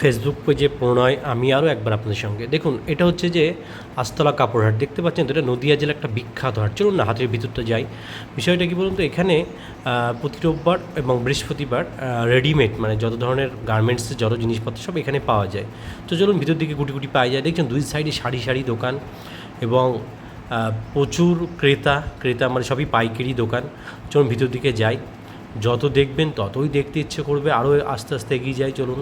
Facebook পেজে প্রণয় আমি আরও একবার আপনাদের সঙ্গে। দেখুন, এটা হচ্ছে যে আস্তলা কাপড় হাট। দেখতে পাচ্ছেন তো এটা নদীয়া জেলার একটা বিখ্যাত হাট। চলুন না, হাটের ভিতরটা যাই। বিষয়টা কি বলুন তো, এখানে প্রতি রোববার এবং বৃহস্পতিবার রেডিমেড মানে যত ধরনের গার্মেন্টসের যত জিনিসপত্র সব এখানে পাওয়া যায়। তো চলুন ভিতর দিকে গুটি গুটি পাওয়া যায়। দেখছেন, দুই সাইডে সারি সারি দোকান এবং প্রচুর ক্রেতা ক্রেতা মানে সবই পাইকারি দোকান। চলুন ভিতর দিকে যাই। যত দেখবেন ততই দেখতে ইচ্ছে করবে আরও আস্তে আস্তে এগিয়ে যাই চলুন,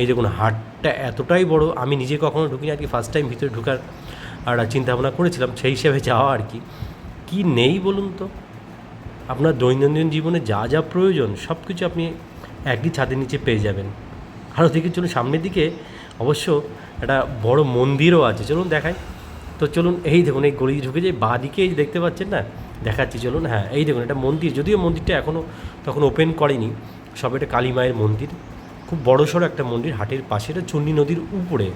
এই দেখুন হাটটা এতটাই বড়, আমি নিজে কখনো ঢুকিনি আর কি ফার্স্ট টাইম ভিতরে ঢোকার আর চিন্তা ভাবনা করেছিলাম সেই হিসাবে যাওয়া আর কি। কি নেই বলুন তো? আপনার দৈনন্দিন জীবনে যা যা প্রয়োজন সব কিছু আপনি একই ছাদের নিচে পেয়ে যাবেন। আরও দেখে, চলুন সামনের দিকে অবশ্য একটা বড় মন্দিরও আছে, চলুন দেখাই। তো চলুন, এই দেখুন, এই গলি ঢুকে যে বাঁ দিকে দেখতে পাচ্ছেন না দেখাচ্ছি, চলুন। হ্যাঁ এই দেখুন, এটা মন্দির। যদিও মন্দিরটা এখনও তখন ওপেন করেনি, সব এটা কালী মায়ের মন্দির। খুব বড় সড়ো একটা মন্দির, হাটের পাশে, এটা চুন্নি নদীর উপরে।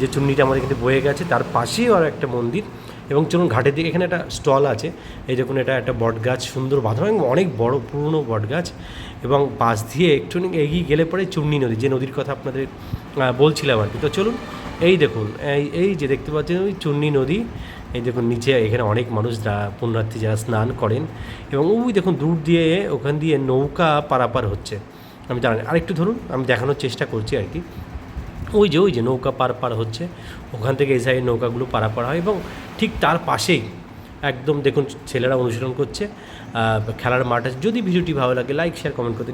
যে চুন্নিটা আমাদের এখানে বয়ে গেছে, তার পাশেও আর একটা মন্দির। এবং চলুন, ঘাটের দিকে এখানে একটা স্টল আছে। এই দেখুন, এটা একটা বট গাছ সুন্দর বাঁধানো এবং অনেক বড় পুরনো বট গাছ এবং পাশ দিয়ে একটু এগিয়ে গেলে পরে চুন্নি নদী, যে নদীর কথা আপনাদের বলছিলাম আর কি। তো চলুন এই দেখুন, এই এই যে দেখতে পাচ্ছেন, ওই চুন্নি নদী, এই দেখুন নিচে এখানে অনেক মানুষ পুণ্যার্থী যারা স্নান করেন এবং ওই দেখুন দূর দিয়ে ওখান দিয়ে নৌকা পারাপার হচ্ছে। আমি জানি আরেকটু ধরুন, আমি দেখানোর চেষ্টা করছি আর কি। ওই যে ওই যে নৌকা পার পার হচ্ছে, ওখান থেকে এই সাইড নৌকাগুলো পারাপার হয় এবং ঠিক তার পাশেই একদম দেখুন ছেলেরা অনুশীলন করছে খেলার মাঠ আছে। যদি ভিডিওটি ভালো লাগে লাইক শেয়ার কমেন্ট করতে